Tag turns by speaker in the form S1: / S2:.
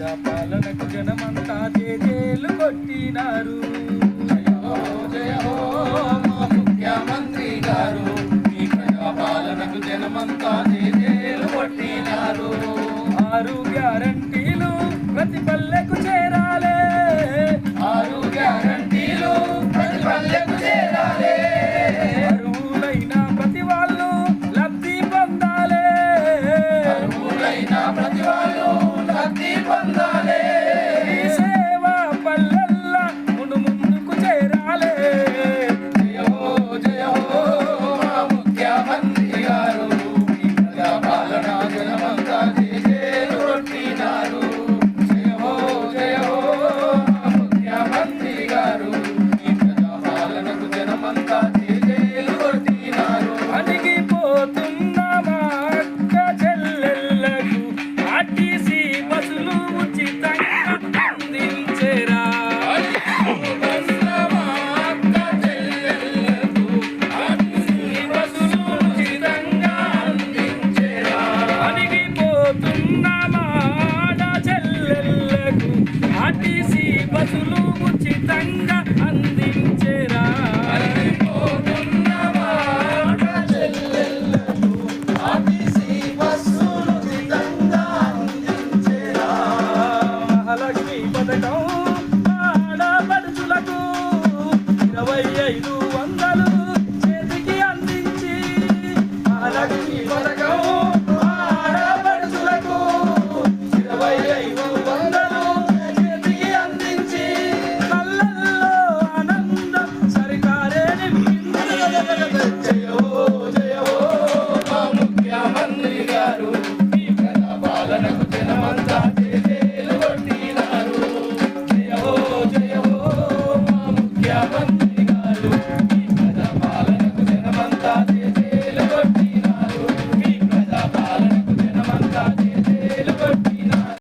S1: ప్రజాపాలనకు జనమంతా చేలు కొట్టినారు.
S2: ముఖ్యమంత్రి గారు. ఈ ప్రజాపాలనకు జనమంతా చేలు కొట్టినారు.
S1: ఆరు గ్యారంటీలు ప్రతి పల్లెకు చేరాలి. ప్రయాణికులకు ఆర్టీసీ బస్సులు ఉచితంగా అంది.